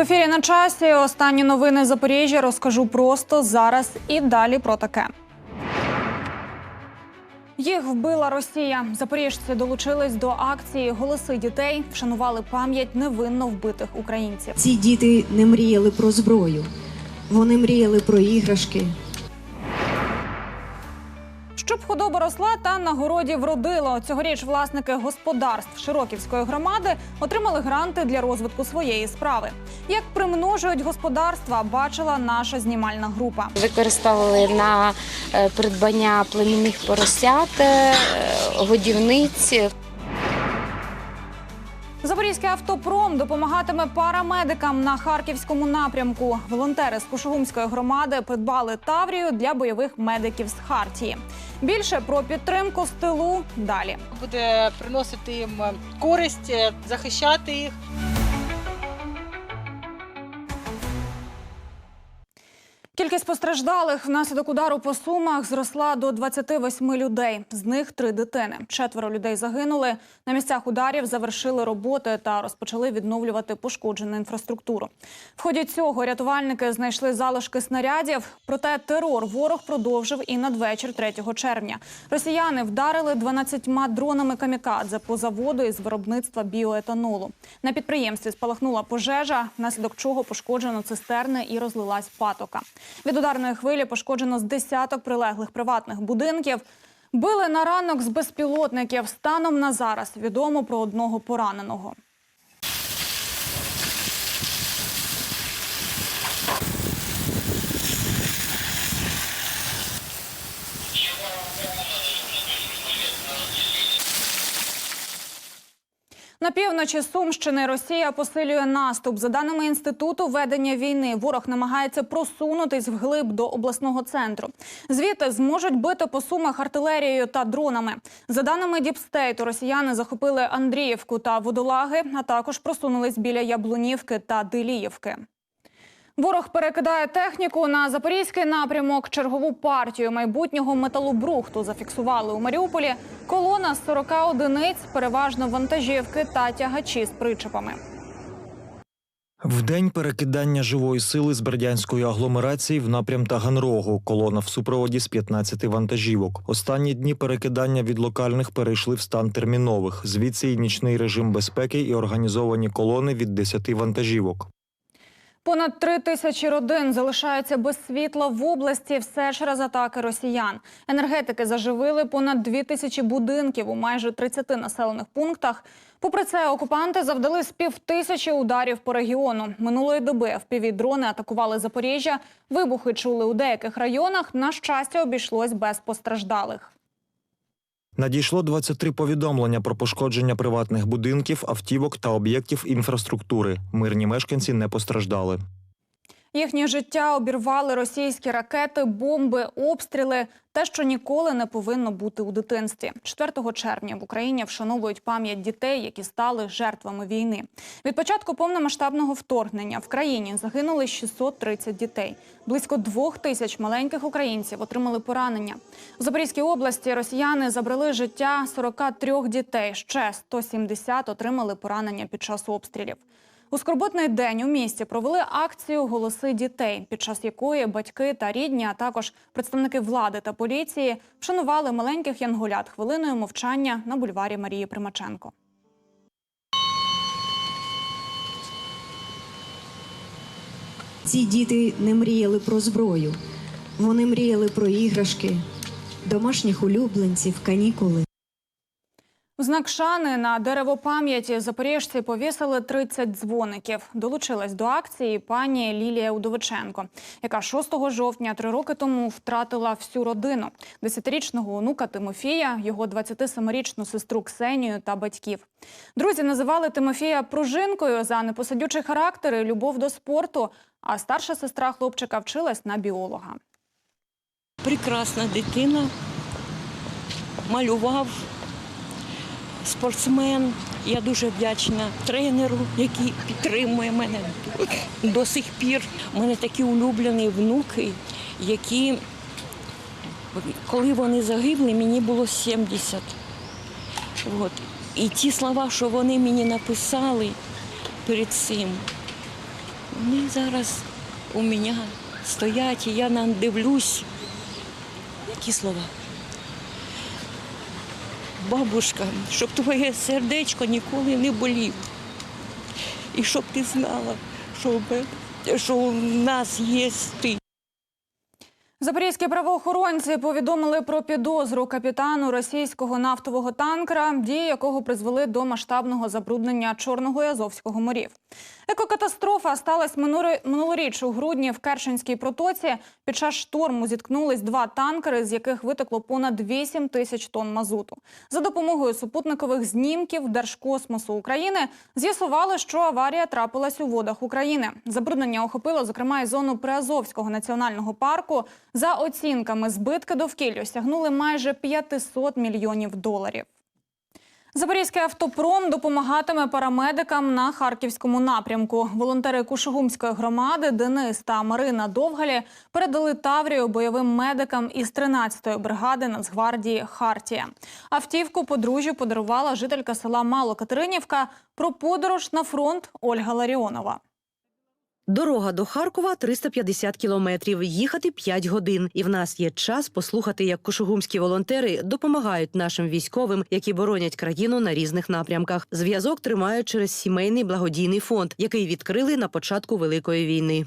ефірі на часі. Останні новини Запоріжжя розкажу просто зараз і далі про таке. Їх вбила Росія. Запоріжці долучились до акції Голоси дітей, вшанували пам'ять невинно вбитих українців. Ці діти не мріяли про зброю, вони мріяли про іграшки. Щоб худоба росла та на городі вродило. Цьогоріч власники господарств Широківської громади отримали гранти для розвитку своєї справи. Як примножують господарства, бачила наша знімальна група. Використовували на е, придбання племінних поросят, е, годівниць. Запорізький автопром допомагатиме парамедикам на харківському напрямку. Волонтери з Кушугумської громади придбали таврію для бойових медиків з Хартії. Більше про підтримку з тилу далі. буде приносити їм користь, е, захищати їх. Кількість постраждалих внаслідок удару по сумах зросла до 28 людей. З них три дитини. Четверо людей загинули. На місцях ударів завершили роботи та розпочали відновлювати пошкоджену інфраструктуру. В ході цього рятувальники знайшли залишки снарядів. Проте терор ворог продовжив і надвечір 3 червня. Росіяни вдарили 12 дронами камікадзе по заводу із виробництва біоетанолу. На підприємстві спалахнула пожежа, внаслідок чого пошкоджено цистерни і розлилась патока. Від ударної хвилі пошкоджено з десяток прилеглих приватних будинків. Били на ранок з безпілотників. Станом на зараз відомо про одного пораненого. На півночі Сумщини Росія посилює наступ. За даними інституту ведення війни, ворог намагається просунутись вглиб до обласного центру. Звідти зможуть бити по сумах артилерією та дронами. За даними Діпстейту, росіяни захопили Андріївку та Водолаги, а також просунулись біля Яблунівки та Диліївки. Ворог перекидає техніку на запорізький напрямок. Чергову партію майбутнього металобрухту зафіксували у Маріуполі. Колона з 40 одиниць, переважно вантажівки та тягачі з причепами. В день перекидання живої сили з бердянської агломерації в напрям Таганрогу. Колона в супроводі з 15 вантажівок. Останні дні перекидання від локальних перейшли в стан термінових. Звідси і нічний режим безпеки і організовані колони від 10 вантажівок. Понад три тисячі родин залишаються без світла в області все через атаки росіян. Енергетики заживили понад дві тисячі будинків у майже 30 населених пунктах. Попри це, окупанти завдали з півтисячі ударів по регіону. Минулої доби впівдрони атакували Запоріжжя. Вибухи чули у деяких районах. На щастя, обійшлось без постраждалих. Надійшло 23 повідомлення про пошкодження приватних будинків, автівок та об'єктів інфраструктури. Мирні мешканці не постраждали. Їхнє життя обірвали російські ракети, бомби, обстріли. Те, що ніколи не повинно бути у дитинстві. 4 червня в Україні вшановують пам'ять дітей, які стали жертвами війни. Від початку повномасштабного вторгнення в країні загинули 630 дітей. Близько двох тисяч маленьких українців отримали поранення. У Запорізькій області росіяни забрали життя 43 дітей. Ще 170 отримали поранення під час обстрілів. У скорботний день у місті провели акцію Голоси дітей, під час якої батьки та рідні, а також представники влади та поліції вшанували маленьких янголят хвилиною мовчання на бульварі Марії Примаченко. Ці діти не мріяли про зброю, вони мріяли про іграшки, домашніх улюбленців, канікули. В знак шани на дерево пам'яті запоріжці повісили 30 дзвоників. Долучилась до акції пані Лілія Удовиченко, яка 6 жовтня три роки тому втратила всю родину: десятирічного онука Тимофія, його 27-річну сестру Ксенію та батьків. Друзі називали Тимофія пружинкою за непосадючий характер і любов до спорту. А старша сестра хлопчика вчилась на біолога. прекрасна дитина, малював, спортсмен. Я дуже вдячна тренеру, який підтримує мене до сих пір. У мене такі улюблені внуки, які, коли вони загибли, мені було 70. От. І ті слова, що вони мені написали перед цим, Вони зараз у мене стоять, і я дивлюсь. Які слова? Бабушка, щоб твоє сердечко ніколи не боліло. І щоб ти знала, що, що у нас є ти. Запорізькі правоохоронці повідомили про підозру капітану російського нафтового танкера, дії якого призвели до масштабного забруднення Чорного і Азовського морів. Екокатастрофа сталася минулоріч у грудні в Керченській протоці. Під час шторму зіткнулись два танкери, з яких витекло понад 8 тисяч тонн мазуту. За допомогою супутникових знімків Держкосмосу України з'ясували, що аварія трапилась у водах України. Забруднення охопило, зокрема, і зону Приазовського національного парку. За оцінками, збитки довкіллю сягнули майже 500 мільйонів доларів. Запорізький автопром допомагатиме парамедикам на харківському напрямку. Волонтери Кушугумської громади Денис та Марина Довгалі передали Таврію бойовим медикам із 13-ї бригади Нацгвардії Хартія. Автівку подружжю подарувала жителька села Малокатеринівка. Про подорож на фронт Ольга Ларіонова. Дорога до Харкова 350 кілометрів, їхати 5 годин. І в нас є час послухати, як кошугумські волонтери допомагають нашим військовим, які боронять країну на різних напрямках. Зв'язок тримають через сімейний благодійний фонд, який відкрили на початку великої війни.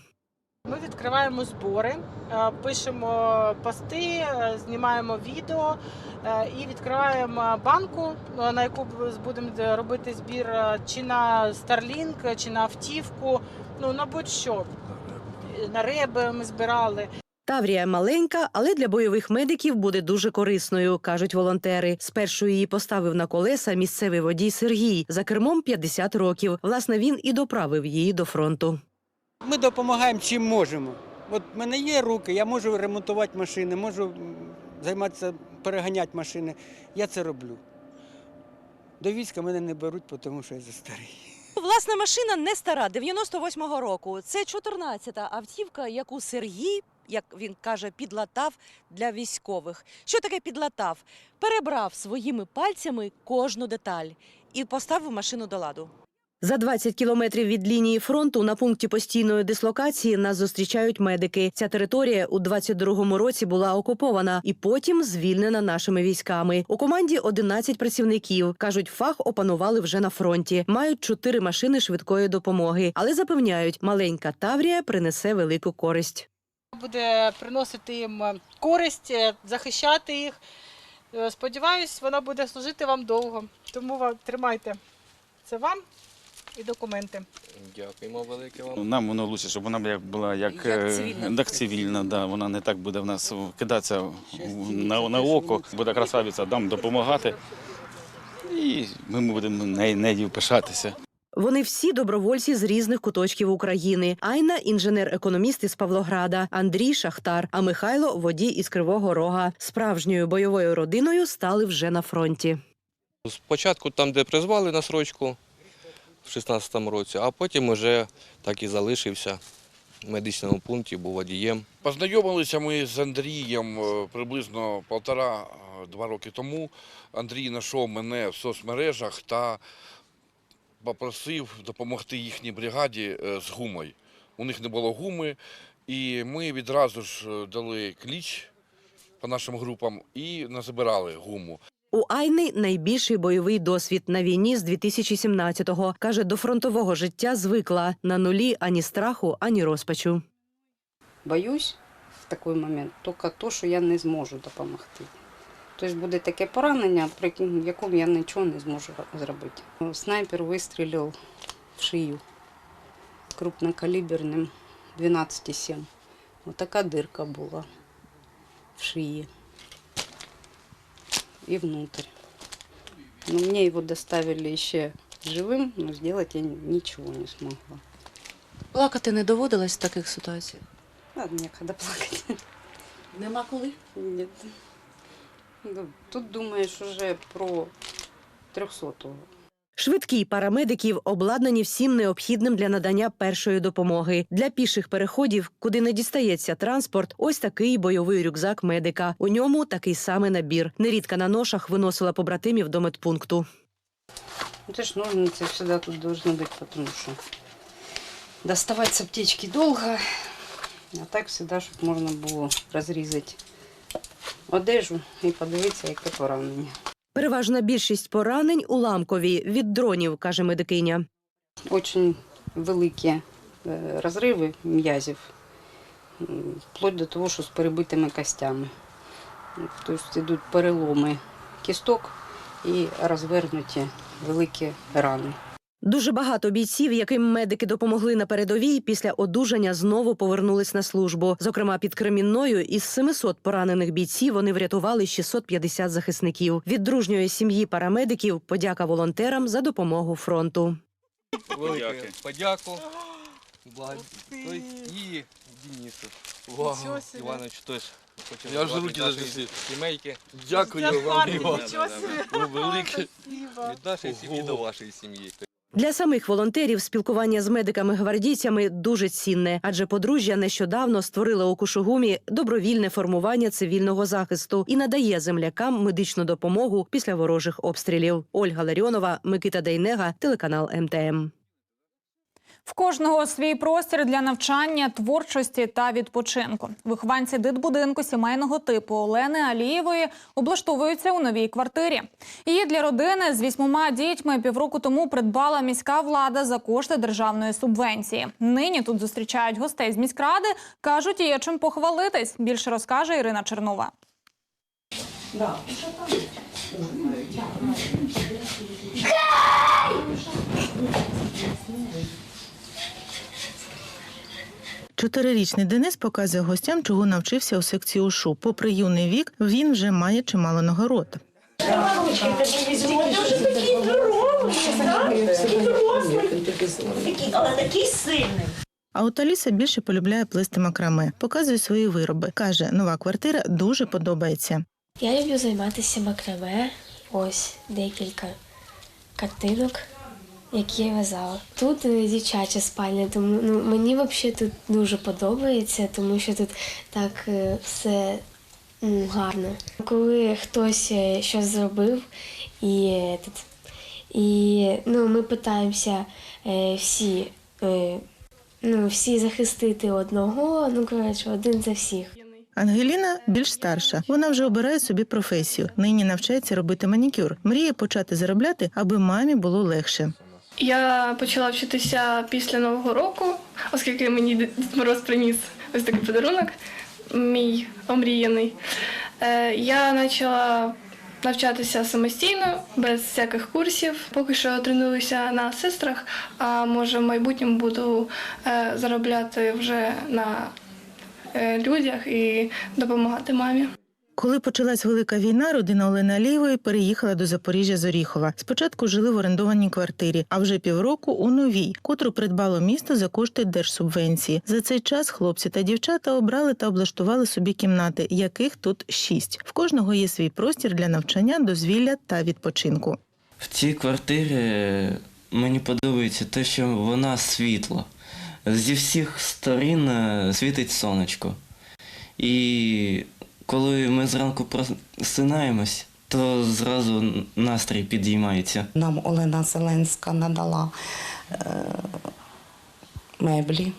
Ми відкриваємо збори, е, пишемо пости, е, знімаємо відео е, і відкриваємо банку, на яку будемо робити збір чи на Starlink, чи на автівку, ну на будь-що. На реби ми збирали. Таврія маленька, але для бойових медиків буде дуже корисною, кажуть волонтери. Спершу її поставив на колеса місцевий водій Сергій за кермом 50 років. Власне, він і доправив її до фронту. Ми допомагаємо чим можемо. От в мене є руки, я можу ремонтувати машини, можу займатися, переганяти машини. Я це роблю. До війська мене не беруть, тому що я застарий. Власна машина не стара, 98-го року. Це 14-та автівка, яку Сергій, як він каже, підлатав для військових. Що таке підлатав? Перебрав своїми пальцями кожну деталь і поставив машину до ладу. За 20 кілометрів від лінії фронту на пункті постійної дислокації нас зустрічають медики. Ця територія у 22-му році була окупована і потім звільнена нашими військами. У команді 11 працівників. кажуть, фах опанували вже на фронті. Мають чотири машини швидкої допомоги, але запевняють, маленька Таврія принесе велику користь. Буде приносити їм е, користь, е, захищати їх. Е, Сподіваюсь, вона буде служити вам довго. Тому тримайте це вам і документи. Дякуємо велике вам. Нам воно лучше, щоб вона як була як, Як е, цивільна. як цивільна, да. вона не так буде в нас кидатися в- на, на око, буде красавиця нам допомагати. І ми будемо нею, нею пишатися. Вони всі добровольці з різних куточків України. Айна інженер-економіст із Павлограда, Андрій Шахтар, а Михайло водій із Кривого Рога. Справжньою бойовою родиною стали вже на фронті. Спочатку там, де призвали на срочку в 16-му році, а потім вже так і залишився в медичному пункті, був водієм. Познайомилися ми з Андрієм е, приблизно полтора-два роки тому. Андрій знайшов мене в соцмережах та попросив допомогти їхній бригаді е, з гумою. У них не було гуми, і ми відразу ж е, дали кліч по нашим групам і назбирали гуму. У Айни найбільший бойовий досвід на війні з 2017-го. Каже, до фронтового життя звикла на нулі ані страху, ані розпачу. боюсь в такий момент тільки то, що я не зможу допомогти. Тобто буде таке поранення, при якому я нічого не зможу зробити. Снайпер вистрілив в шию крупнокаліберним 12,7. Ось така дирка була в шиї и внутрь. Но мне его доставили еще живым, но сделать я ничего не смогла. Плакати не доводилось в таких ситуаціях. Ладно, некогда плакать. Нема коли. Нет. Ну, Тут думаешь уже про 300-го. Швидкі парамедиків обладнані всім необхідним для надання першої допомоги. Для піших переходів, куди не дістається транспорт, ось такий бойовий рюкзак медика. У ньому такий самий набір. Нерідка на ношах виносила побратимів до медпункту. Ну, це ж ножниці завжди тут должны бути, тому що доставати з аптечки довго, а так завжди, щоб можна було розрізати одежу і подивитися, яке поранення. Переважна більшість поранень уламкові від дронів, каже медикиня. Очень великі е, розриви м'язів, вплоть до того, що з перебитими костями. Тобто йдуть переломи кісток і розвернуті великі рани. Дуже багато бійців, яким медики допомогли на передовій, після одужання знову повернулись на службу. Зокрема, під Кремінною із 700 поранених бійців вони врятували 650 захисників. Від дружньої сім'ї парамедиків подяка волонтерам за допомогу фронту. Велике подяку. І Денису. Вау, Іванович теж. хоче Я вже руки нашої. Сімейки. Дякую вам. Ви велике. Від нашої сім'ї до вашої сім'ї. Для самих волонтерів спілкування з медиками-гвардійцями дуже цінне, адже подружжя нещодавно створило у Кушугумі добровільне формування цивільного захисту і надає землякам медичну допомогу після ворожих обстрілів. Ольга Ларіонова, Микита Дейнега, телеканал МТМ. В кожного свій простір для навчання, творчості та відпочинку. Вихованці дитбудинку сімейного типу Олени Алієвої облаштовуються у новій квартирі. Її для родини з вісьмома дітьми півроку тому придбала міська влада за кошти державної субвенції. Нині тут зустрічають гостей з міськради. кажуть, є чим похвалитись. Більше розкаже Ірина Чернова. Чотирирічний Денис показує гостям, чого навчився у секції УШУ. Попри юний вік, він вже має чимало нагород. А от Аліса більше полюбляє плести макраме, показує свої вироби. каже, нова квартира дуже подобається. Я люблю займатися макраме. Ось декілька картинок, які я в'язала. Тут е, дівчача спальня, тому ну, мені взагалі тут дуже подобається, тому що тут так е, все м, гарно. Коли хтось е, щось зробив, і, тут, і ну, ми питаємося всі, ну, всі захистити одного, ну коротше, один за всіх. Ангеліна більш старша. Вона вже обирає собі професію. Нині навчається робити манікюр. Мріє почати заробляти, аби мамі було легше. Я почала вчитися після Нового року, оскільки мені Дід Мороз приніс ось такий подарунок, мій омріяний. Е, Я почала навчатися самостійно, без всяких курсів. Поки що тренуюся на сестрах, а може в майбутньому буду е, заробляти вже на е, людях і допомагати мамі. Коли почалась велика війна, родина Олени Алієвої переїхала до Запоріжжя з Оріхова. Спочатку жили в орендованій квартирі, а вже півроку у новій, котру придбало місто за кошти держсубвенції. За цей час хлопці та дівчата обрали та облаштували собі кімнати, яких тут шість. В кожного є свій простір для навчання, дозвілля та відпочинку. В цій квартирі мені подобається те, що вона світла. Зі всіх сторін е, світить сонечко. І коли ми зранку просинаємось, то зразу настрій підіймається. Нам Олена Зеленська надала е, меблі.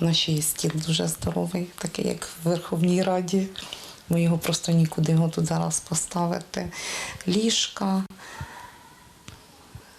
Наш стіл дуже здоровий, такий як в Верховній Раді. Ми його просто нікуди його тут зараз поставити. Ліжка,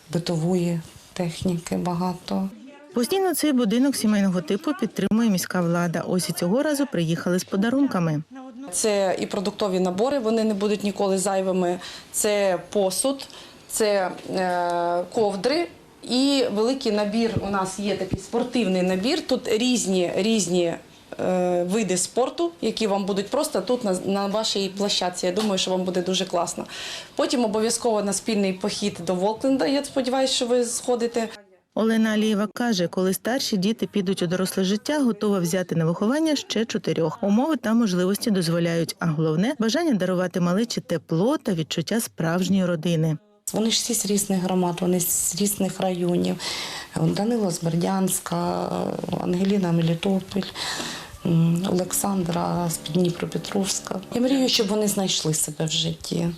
битової техніки багато. Постійно цей будинок сімейного типу підтримує міська влада. Ось і цього разу приїхали з подарунками. Це і продуктові набори, вони не будуть ніколи зайвими. Це посуд, це е, ковдри. І великий набір у нас є такий спортивний набір. Тут різні різні е, види спорту, які вам будуть просто тут на, на вашій площадці. Я думаю, що вам буде дуже класно. Потім обов'язково на спільний похід до Волкленда. Я сподіваюся, що ви сходите. Олена Алієва каже, коли старші діти підуть у доросле життя, готова взяти на виховання ще чотирьох. Умови та можливості дозволяють. А головне бажання дарувати малечі тепло та відчуття справжньої родини. Вони ж всі з різних громад, вони з різних районів. Данило з Бердянська, Ангеліна Мелітополь, Олександра з Дніпропетровська. Я мрію, щоб вони знайшли себе в житті.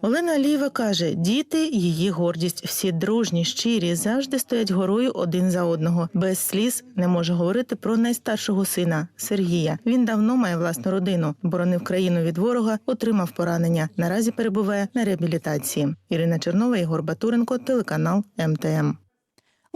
Олена Ліва каже: діти її гордість, всі дружні, щирі, завжди стоять горою один за одного. Без сліз не може говорити про найстаршого сина Сергія. Він давно має власну родину, боронив країну від ворога, отримав поранення. Наразі перебуває на реабілітації. Ірина Чернова, Ігор Батуренко, телеканал МТМ.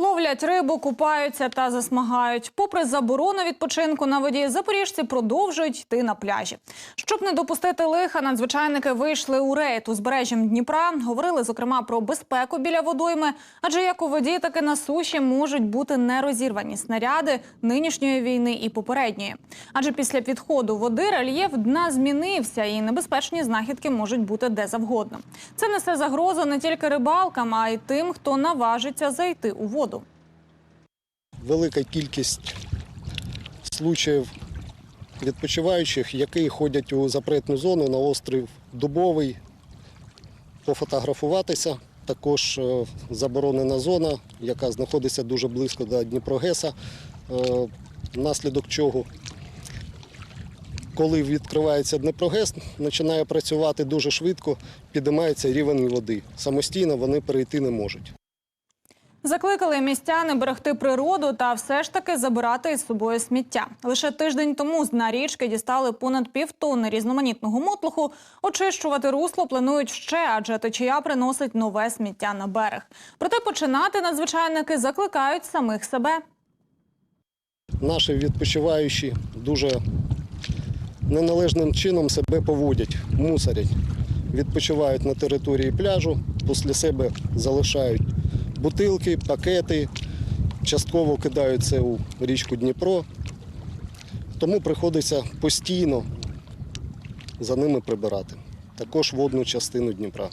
Ловлять рибу, купаються та засмагають. Попри заборону відпочинку на воді, запоріжці продовжують йти на пляжі. Щоб не допустити лиха, надзвичайники вийшли у рейд узбережжям Дніпра. Говорили зокрема про безпеку біля водойми, адже як у воді, так і на суші можуть бути нерозірвані снаряди нинішньої війни і попередньої. Адже після підходу води рельєф дна змінився, і небезпечні знахідки можуть бути де завгодно. Це несе загрозу не тільки рибалкам, а й тим, хто наважиться зайти у воду. Велика кількість случаїв відпочиваючих, які ходять у запретну зону на острів Дубовий, пофотографуватися. Також е, заборонена зона, яка знаходиться дуже близько до Дніпрогеса, е, внаслідок чого, коли відкривається Дніпрогес, починає працювати дуже швидко, підіймається рівень води. Самостійно вони перейти не можуть. Закликали містяни берегти природу та все ж таки забирати із собою сміття. Лише тиждень тому з дна річки дістали понад півтонни різноманітного мотлуху. Очищувати русло планують ще, адже течія приносить нове сміття на берег. Проте починати надзвичайники закликають самих себе. Наші відпочиваючі дуже неналежним чином себе поводять, мусорять. Відпочивають на території пляжу, після себе залишають бутилки, пакети, частково кидають це у річку Дніпро. Тому приходиться постійно за ними прибирати. Також водну частину Дніпра.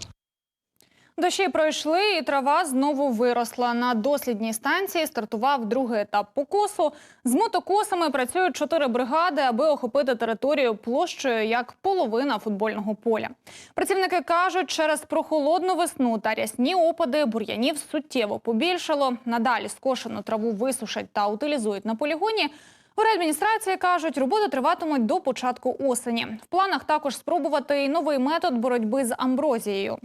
Дощі пройшли, і трава знову виросла. На дослідній станції стартував другий етап покосу. З мотокосами працюють чотири бригади, аби охопити територію площею як половина футбольного поля. Працівники кажуть, через прохолодну весну та рясні опади бур'янів суттєво побільшало. Надалі скошену траву висушать та утилізують на полігоні. У реадміністрації кажуть, роботи триватимуть до початку осені. В планах також спробувати й новий метод боротьби з амброзією.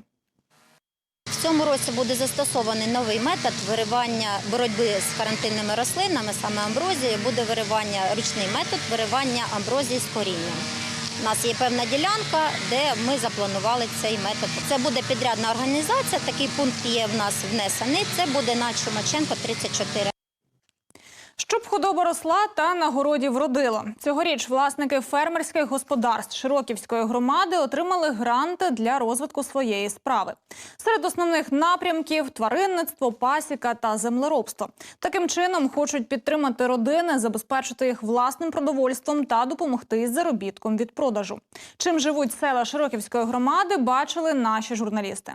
В цьому році буде застосований новий метод виривання боротьби з карантинними рослинами, саме амброзією. Буде виривання, ручний метод виривання амброзії з корінням. У нас є певна ділянка, де ми запланували цей метод. Це буде підрядна організація. Такий пункт є в нас внесений. Це буде на Чумаченко 34. Щоб худоба росла та на городі вродило. Цьогоріч власники фермерських господарств Широківської громади отримали гранти для розвитку своєї справи. Серед основних напрямків тваринництво, пасіка та землеробство. Таким чином хочуть підтримати родини, забезпечити їх власним продовольством та допомогти із заробітком від продажу. Чим живуть села Широківської громади, бачили наші журналісти.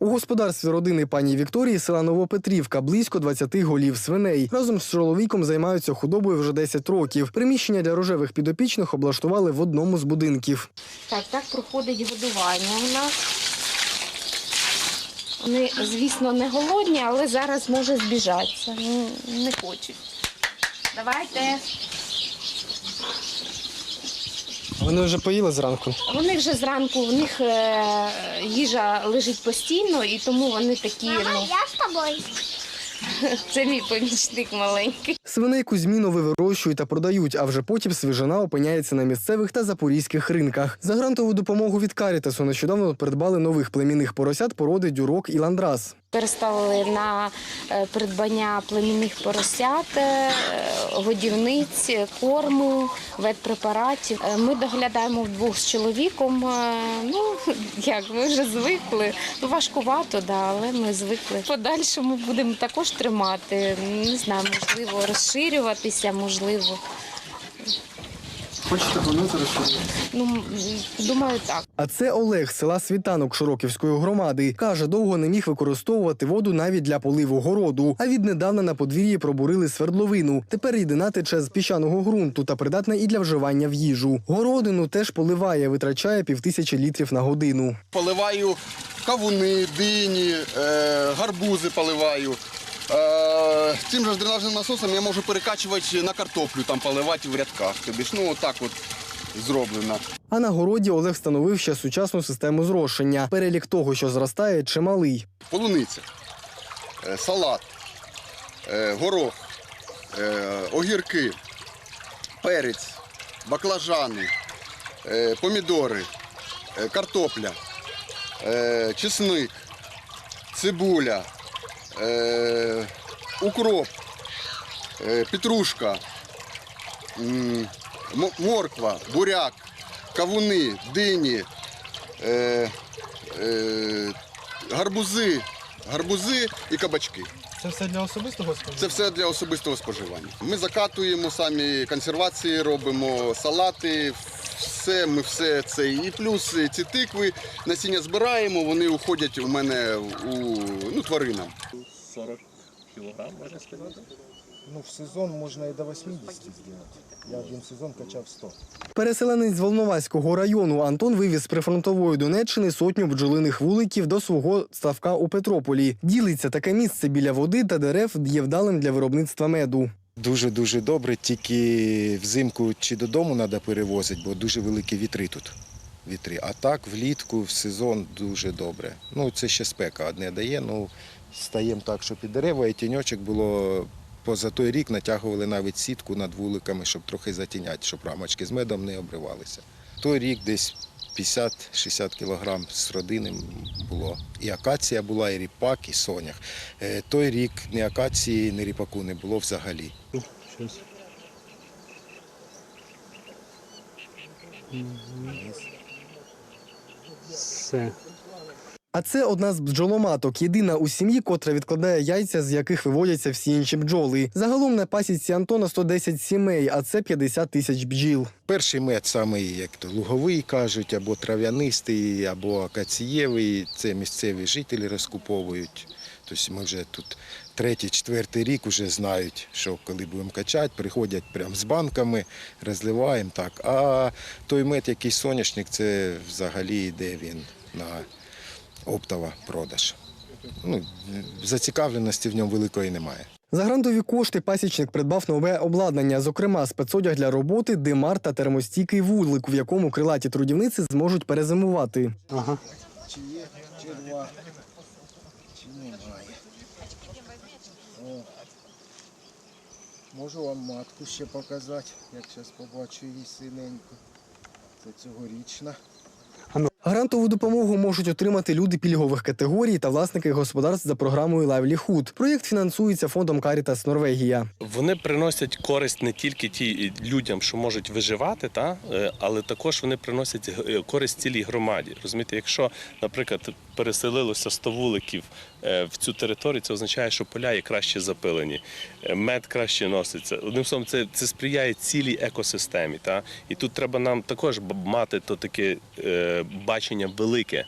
У господарстві родини пані Вікторії села Новопетрівка близько 20 голів свиней. Разом з чоловіком займаються худобою вже 10 років. Приміщення для рожевих підопічних облаштували в одному з будинків. Так, так проходить годування у нас. Вони, звісно, не голодні, але зараз може збіжатися. Ну, не хочуть. Давайте. Вони вже поїли зранку. Вони вже зранку, у них е, їжа лежить постійно, і тому вони такі. ну, я з тобою. Це мій помічник маленький. Свиней Кузьмінови вирощують та продають, а вже потім свіжина опиняється на місцевих та запорізьких ринках. За грантову допомогу від Карітасу нещодавно придбали нових племінних поросят породи дюрок і ландрас. Переставили на е, придбання племінних поросят, е, годівниць, корму, ветпрепаратів. Е, Ми доглядаємо вдвох з чоловіком. Ну як ми вже звикли. Ну, важкувато, да, але ми звикли. Подальшому будемо також тримати. Не знаю, можливо, розширюватися, можливо. Хочете планувати розширити? Ну думаю, так. А це Олег з села Світанок Широківської громади. Каже, довго не міг використовувати воду навіть для поливу городу. А віднедавна на подвір'ї пробурили свердловину. Тепер єдина тече з піщаного ґрунту та придатна і для вживання в їжу. Городину теж поливає, витрачає півтисячі літрів на годину. Поливаю кавуни, дині, е, гарбузи поливаю. Е, цим же дренажним насосом я можу перекачувати на картоплю, там поливати в рядках. Тобі ж, ну отак от зроблено. А на городі Олег встановив ще сучасну систему зрошення. Перелік того, що зростає, чималий. Полуниця, е, салат, е, горох, огірки, перець, баклажани, помідори, картопля, чесник, цибуля, укроп, е, петрушка, морква, буряк, кавуни, дині, е, е, гарбузи, гарбузи і кабачки. Це все для особистого споживання? Це все для особистого споживання. Ми закатуємо самі консервації, робимо салати. Все, ми все це і плюс ці тикви насіння збираємо, вони уходять у мене у ну, тваринам. 40 кілограм, можна сказати. Ну, в сезон можна і до 80 зробити. Я один сезон качав 100. Переселенець з Волноваського району Антон вивіз з прифронтової Донеччини сотню бджолиних вуликів до свого ставка у Петрополі. Ділиться таке місце біля води та дерев є вдалим для виробництва меду. Дуже дуже добре, тільки взимку чи додому треба перевозити, бо дуже великі вітри тут. Вітри. А так влітку в сезон дуже добре. Ну це ще спека одне дає. Ну стаємо так, щоб і дерева, і тіньочок було. Поза той рік натягували навіть сітку над вуликами, щоб трохи затіняти, щоб рамочки з медом не обривалися. Той рік десь 50-60 кілограм з родини було. І акація була, і ріпак, і сонях. Е, Той рік ні акації, ні ріпаку не було взагалі. Все. А це одна з бджоломаток, єдина у сім'ї, котра відкладає яйця, з яких виводяться всі інші бджоли. Загалом на пасіці Антона 110 сімей, а це 50 тисяч бджіл. Перший мед самий, як то луговий кажуть, або трав'янистий, або акацієвий. Це місцеві жителі розкуповують. Тобто ми вже тут третій, четвертий рік вже знають, що коли будемо качати, приходять прямо з банками, розливаємо так. А той мед, який соняшник, це взагалі йде він на оптова продаж. Ну, зацікавленості в ньому великої немає. За грантові кошти пасічник придбав нове обладнання, зокрема спецодяг для роботи, димар та термостійкий вулик, в якому крилаті трудівниці зможуть перезимувати. Ага. Чи є, чи два, чи немає. О, можу вам матку ще показати, як зараз побачу її синеньку. Це цьогорічна. Грантову допомогу можуть отримати люди пільгових категорій та власники господарств за програмою Livelihood. Проєкт фінансується фондом Caritas Норвегія. Вони приносять користь не тільки ті людям, що можуть виживати, та е, але також вони приносять е, користь цілій громаді. Розумієте, якщо, наприклад, переселилося 100 вуликів е, в цю територію, це означає, що поля є краще запилені, е, мед краще носиться. Одним словом, це, це сприяє цілій екосистемі. Та? І тут треба нам також мати то таке е, бачення велике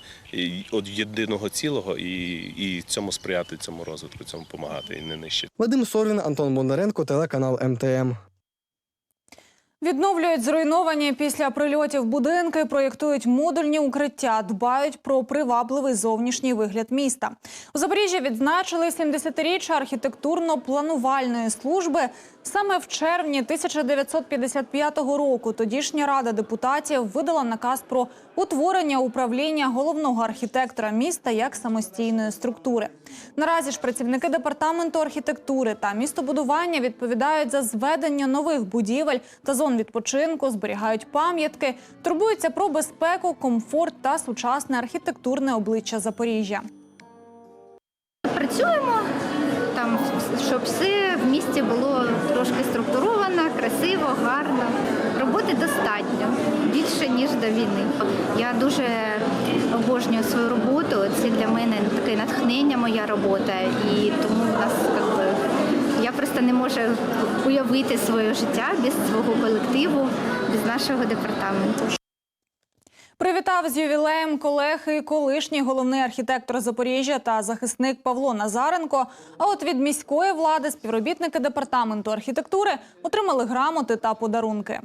от єдиного цілого і, і цьому сприяти цьому розвитку, цьому допомагати і не нищити. Вадим Сорвін, Антон Бондаренко, телеканал МТМ. Відновлюють зруйновані після прильотів будинки, проєктують модульні укриття, дбають про привабливий зовнішній вигляд міста. У Запоріжжі відзначили 70-річчя архітектурно-планувальної служби. Саме в червні 1955 року тодішня рада депутатів видала наказ про утворення управління головного архітектора міста як самостійної структури. Наразі ж працівники департаменту архітектури та містобудування відповідають за зведення нових будівель та зон відпочинку, зберігають пам'ятки, турбуються про безпеку, комфорт та сучасне архітектурне обличчя Запоріжжя. Працюємо там, щоб все в місті було трошки структуровано, красиво, гарно. Роботи достатньо ніж до війни. Я дуже обожнюю свою роботу. Це для мене таке натхнення, моя робота. І тому у нас як би, я просто не можу уявити своє життя без свого колективу, без нашого департаменту. Привітав з ювілеєм колег і колишній головний архітектор Запоріжжя та захисник Павло Назаренко. А от від міської влади співробітники департаменту архітектури отримали грамоти та подарунки.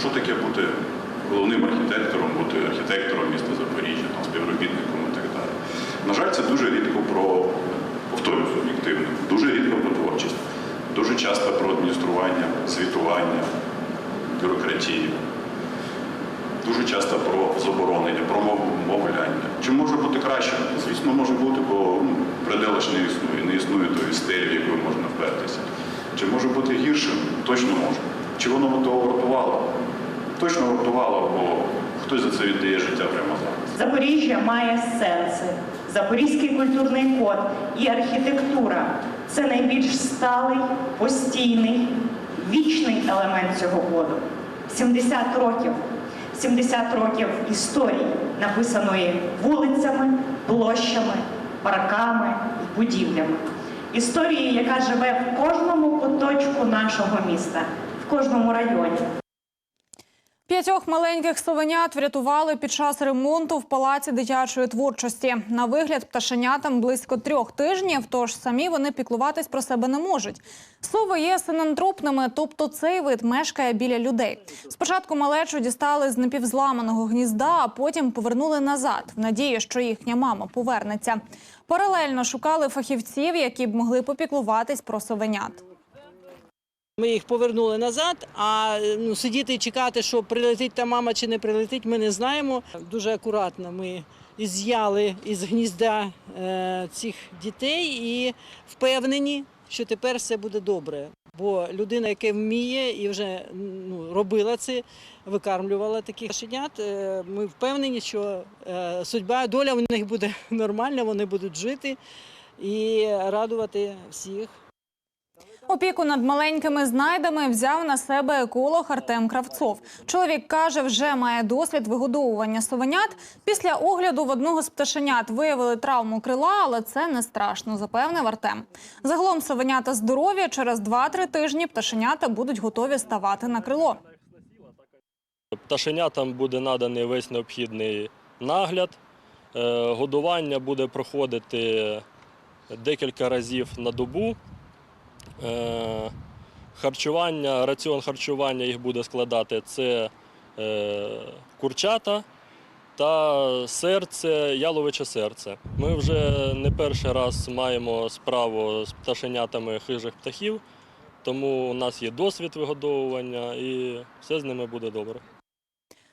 Що таке бути головним архітектором, бути архітектором міста Запоріжжя, там, співробітником і так далі. На жаль, це дуже рідко про повторюю, суб'єктивно, дуже рідко про творчість, дуже часто про адміністрування, звітування, бюрократію. Дуже часто про заборонення, про мовляння. Чи може бути краще? Звісно, може бути, бо ну, предела ж не існує, не існує тої стелі, в яку можна впертися. Чи може бути гіршим? Точно може. Чи воно того вартувало? Точно вартувало, бо хтось за це віддає життя прямо зараз. Запоріжжя має сенси. Запорізький культурний код і архітектура це найбільш сталий, постійний, вічний елемент цього коду. 70 років. 70 років історії, написаної вулицями, площами, парками і будівлями. Історії, яка живе в кожному куточку нашого міста, в кожному районі. П'ятьох маленьких совенят врятували під час ремонту в палаці дитячої творчості. На вигляд пташенятам близько трьох тижнів, тож самі вони піклуватись про себе не можуть. Сови є синантропними, тобто цей вид мешкає біля людей. Спочатку малечу дістали з напівзламаного гнізда, а потім повернули назад, в надії, що їхня мама повернеться. Паралельно шукали фахівців, які б могли попіклуватись про совенят. Ми їх повернули назад, а ну, сидіти і чекати, що прилетить та мама чи не прилетить, ми не знаємо. Дуже акуратно ми з'яли із гнізда е, цих дітей і впевнені, що тепер все буде добре. Бо людина, яка вміє і вже ну, робила це, викармлювала таких щенят, е, ми впевнені, що е, судьба, доля в них буде нормальна, вони будуть жити і радувати всіх. Опіку над маленькими знайдами взяв на себе еколог Артем Кравцов. Чоловік каже, вже має досвід вигодовування совенят. Після огляду в одного з пташенят виявили травму крила, але це не страшно, запевнив Артем. Загалом совенята здорові. Через 2-3 тижні пташенята будуть готові ставати на крило. Пташенятам буде наданий весь необхідний нагляд. Е, Годування буде проходити декілька разів на добу. Е, Харчування, раціон харчування їх буде складати це е, курчата та серце, яловиче серце. Ми вже не перший раз маємо справу з пташенятами хижих птахів, тому у нас є досвід вигодовування і все з ними буде добре.